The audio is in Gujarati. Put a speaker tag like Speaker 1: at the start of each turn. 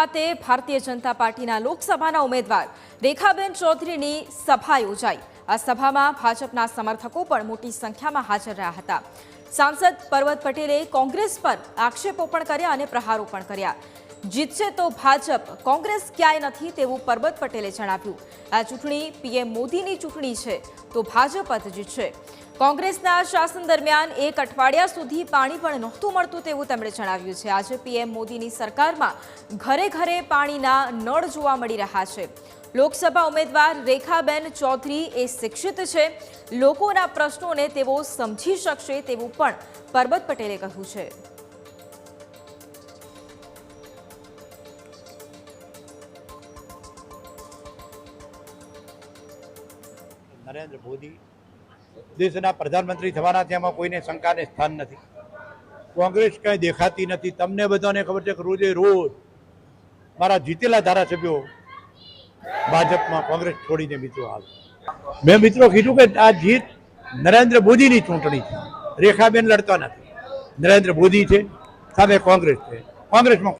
Speaker 1: ખાતે ભારતીય જનતા પાર્ટીના લોકસભાના ઉમેદવાર રેખાબેન ચૌધરીની સભા યોજાઈ. આ સભામાં ભાજપના સમર્થકો પણ મોટી સંખ્યામાં હાજર રહ્યા હતા. સાંસદ પર્વત પટેલે કોંગ્રેસ પર આક્ષેપો પણ કર્યા અને પ્રહારો પણ કર્યા. જીતશે તો ભાજપ, કોંગ્રેસ ક્યાંય નથી તેવું પર્વત પટેલે જણાવ્યું. આ ચૂંટણી પીએમ મોદીની ચૂંટણી છે, તો ભાજપ જ જીતશે. કોંગ્રેસના શાસન દરમિયાન એક અઠવાડિયા સુધી પાણી પણ નહોતું મળતું તેવું તેમણે જણાવ્યું છે. આજે પીએમ મોદીની સરકારમાં ઘરે ઘરે પાણીના નળ જોવા મળી રહ્યા છે. લોકસભા ઉમેદવાર રેખાબેન ચૌધરી એ શિક્ષિત છે. લોકોના પ્રશ્નોને તેઓ સમજી શકશે તેવું પણ પરબત પટેલે કહ્યું છે.
Speaker 2: નરેન્દ્ર મોદી દેશના પ્રધાનમંત્રી થવાના એમાં કોઈને શંકાને સ્થાન નથી. કોંગ્રેસ કંઈ દેખાતી નથી. તમને બધાને ખબર છે કે રોજે રોજ મારા જીતેલા ધારાસભ્યો ભાજપમાં કોંગ્રેસ છોડીને મિત્રો આવે મેં મિત્રો કીધું કે આ જીત નરેન્દ્ર મોદીની ચૂંટણી છે. રેખાબેન લડતા નથી. નરેન્દ્ર મોદી છે, સામે કોંગ્રેસ છે. કોંગ્રેસમાં